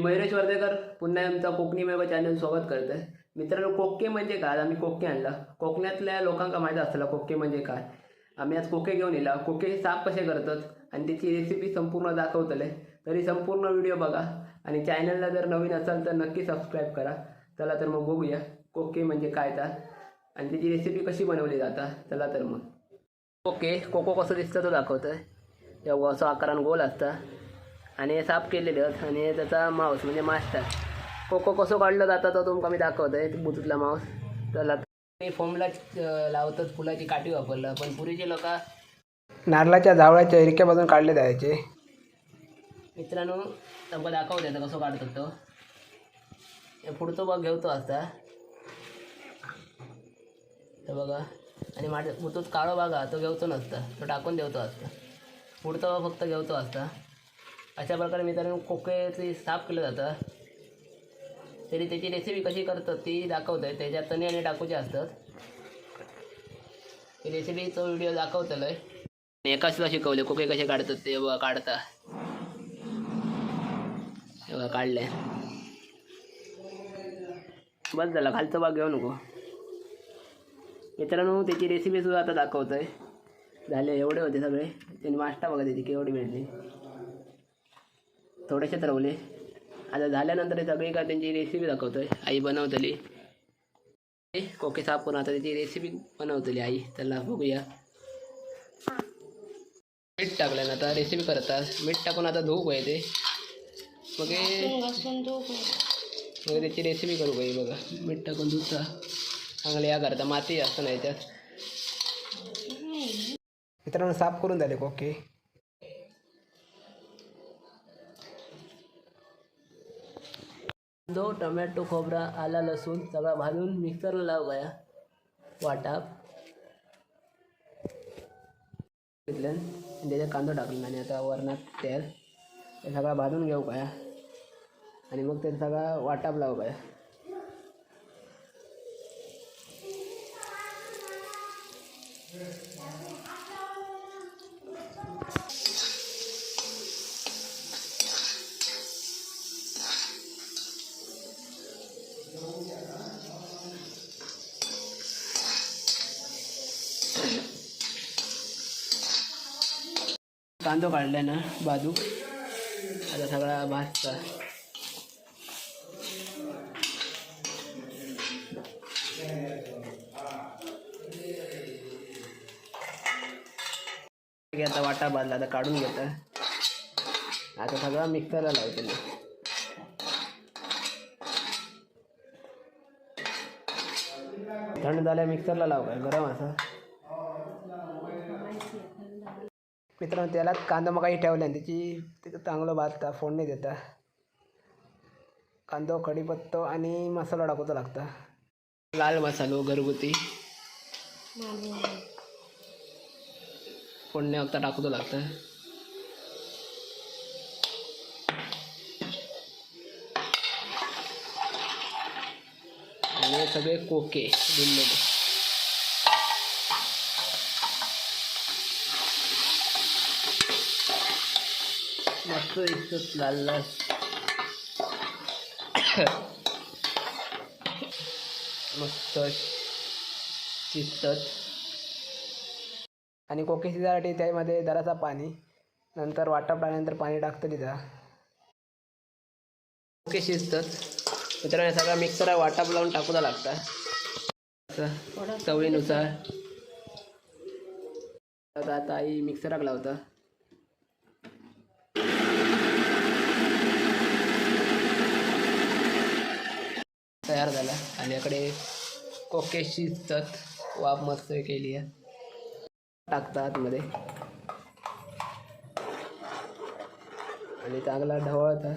मी मयुरेश वर्धेकर पुन्हा आमचा कोकणी मेवा चॅनल स्वागत करत आहे मित्रांनो कोके म्हणजे काय? आज आम्ही कोके आणला. कोकणातल्या लोकांका माहीत असतं कोके म्हणजे काय? आम्ही आज कोके घेऊन येला कोके साफ कसे करतात? आणि त्याची रेसिपी संपूर्ण दाखवतले. तरी संपूर्ण व्हिडिओ बघा. आणि चॅनलला जर नवीन असाल तर नक्की सबस्क्राईब करा. चला तर मग बघूया कोके म्हणजे काय तर? आणि त्याची रेसिपी कशी बनवली जाता? चला तर मग. ओके कोको कसं दिसतं तो दाखवतं तेव्हा असं आकारान गोल असता. आणि हे साफ केलेले आहेत आणि हे त्याचा माऊस म्हणजे मास्टर कोको कसं काढलं जातं तो तुमका मी दाखवतोय बुतूतला माऊस चला मी फोमला लावतात फुलाची काठी वापरलं पण पुरीचे लोक नारळाच्या झावळाच्या हिरक्यापासून काढले जायचे. मित्रांनो तुमका दाखवते आता कसं काढतात तो. हे पुढचं बघ घेवतो असता तर बघा. आणि माझ्या मुतूत काळो बघा तो घेवतो नसता. तो टाकून देवतो असता पुढचा भाग फक्त घेवतो असता अशा प्रकारे मित्रांनो कोकेची साफ केलं जातं. तरी त्याची रेसिपी कशी करतात ती दाखवत आहे त्याच्यात तणे आणि टाकूचे असतात. ती रेसिपीचा व्हिडिओ दाखवतलं आहे एकाचला शिकवले. कोके कसे काढतात ते बघा काढता. हे काढले बस झाला. खालचा भाग घेऊ नको. मित्रांनो त्याची रेसिपी सुद्धा आता दाखवत आहे झाले एवढे होते सगळे. त्यांनी मास्टा बघा त्याची केवढी भेटली. थोडेसे रवले आता झाल्यानंतर हे सगळी का त्यांची रेसिपी दाखवतोय. आई बनवतली. कोके साफ करून आता त्याची रेसिपी बनवतली आई. त्याला बघूया. मीठ टाकलं ना आता रेसिपी करतात मीठ टाकून आता धूप आहे ते. मग मग त्याची रेसिपी करू काही बघा. मीठ टाकून धुता चांगलं या करता माती जास्त नाही त्यात मित्रांनो साफ करून झाले कोके. कांदो टोमॅटो खोबरा आला लसूण सगळा भाजून मिक्सरला लाव गया वाटाप घेतलं. आणि त्याच्यात कांदो टाकला आणि आता वरणात तेल. ते सगळा भाजून घेऊ काय आणि मग ते सगळा वाटाप लाव काय कांदो काढलाय ना बाजू. आता सगळा भाजता आता वाटा बाजला आता काढून घेत आता सगळा मिक्सरला लावते थंड झाल्या मिक्सरला लाव काय गरम असं. मित्रांनो त्याला कांदा मग काही ठेवला आणि त्याची ते चांगलं भाजता फोडणी देता. कांदो कढीपत्तो आणि मसाला टाकूचा लागता. लाल मसालो घरगुती. फोडणी फक्त टाकूचं लागतं. आणि सगळे कोके दिलेले मस्त दिसत लाल लाल मस्त शिजतात आणि कोके शिजायसाठी त्यामध्ये जरासा पाणी नंतर वाटप आल्यानंतर पाणी टाकतं तिथं. कोके शिजतात. मित्रांनो सगळा मिक्सर वाटप लावून टाकूचा लागतं. चवळीनुसार. आता आई मिक्सराक लावतं. तयार झाला. आणि याकडे कोके तत वाफ मस्त केली आहे. टाकतात आतमध्ये. आणि चांगला ढवळता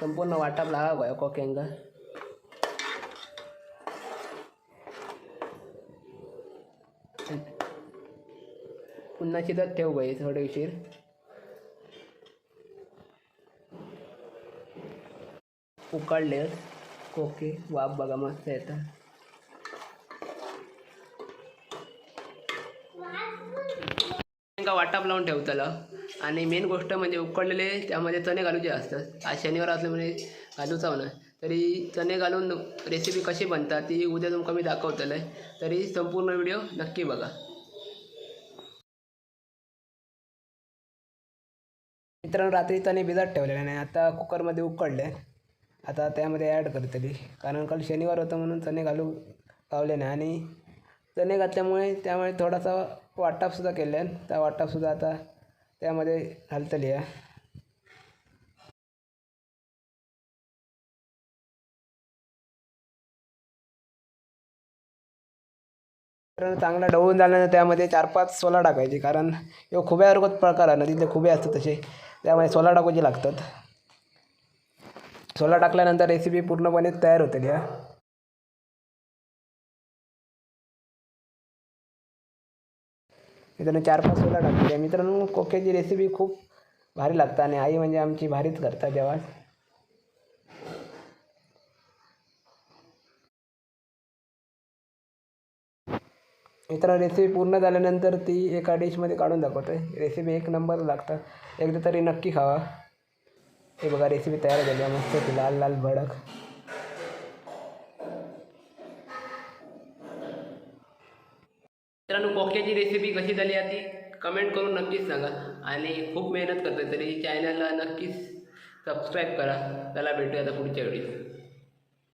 संपूर्ण वाटाप लागा गोया कोक्यांचा. पुन्हा शिजत ठेव गई थोडे उशीर. उकडले ओके वाफ बघा मस्त येतात वाटाप लावून ठेवतलं आणि मेन गोष्ट म्हणजे उकडलेले त्यामध्ये चणे घालूचे असतात. आज शनिवार असल्यामुळे घालूचा होणार तरी चणे घालून रेसिपी कशी बनतात ती उद्या तुमका मी दाखवतलं. आहे तरी संपूर्ण व्हिडिओ नक्की बघा. मित्रांनो रात्री चणे भिजत ठेवलेले नाही आता कुकरमध्ये उकडले. आता त्यामध्ये ॲड करतली कारण काल शनिवार होतं म्हणून चणे घालू गावले नाही. आणि चणे घातल्यामुळे त्यामुळे थोडासा वाटापसुद्धा केल्यान त्या वाटापसुद्धा आता त्यामध्ये घालतली आहे. चांगला डवून झाल्यानंतर त्यामध्ये चार पाच सोला टाकायची. कारण हे खुब्यासारखोच प्रकार आहे. ना तिथले खुबे असतात तसे. त्यामुळे सोला टाकूचे लागतात. सोला टाकल्यानंतर रेसिपी पूर्णपणे तयार होते या. मित्रांनो चार पाच सोला टाकते मित्रांनो कोक्याची रेसिपी खूप भारी लागतं आणि आई म्हणजे आमची भारीच करतात जेव्हा मित्रांनो रेसिपी पूर्ण झाल्यानंतर ती एका डिशमध्ये काढून दाखवते रेसिपी एक नंबर लागतात. एकदा तरी नक्की खावा. हे बघा रेसिपी तयार झाली आहे मस्त ती लाल लाल भडक. मित्रांनो कोक्याची रेसिपी कशी झाली आहे ती कमेंट करून नक्कीच सांगा. आणि खूप मेहनत करते तरी चॅनलला नक्कीच सबस्क्राईब करा. त्याला भेटूया आता पुढच्या व्हिडिओ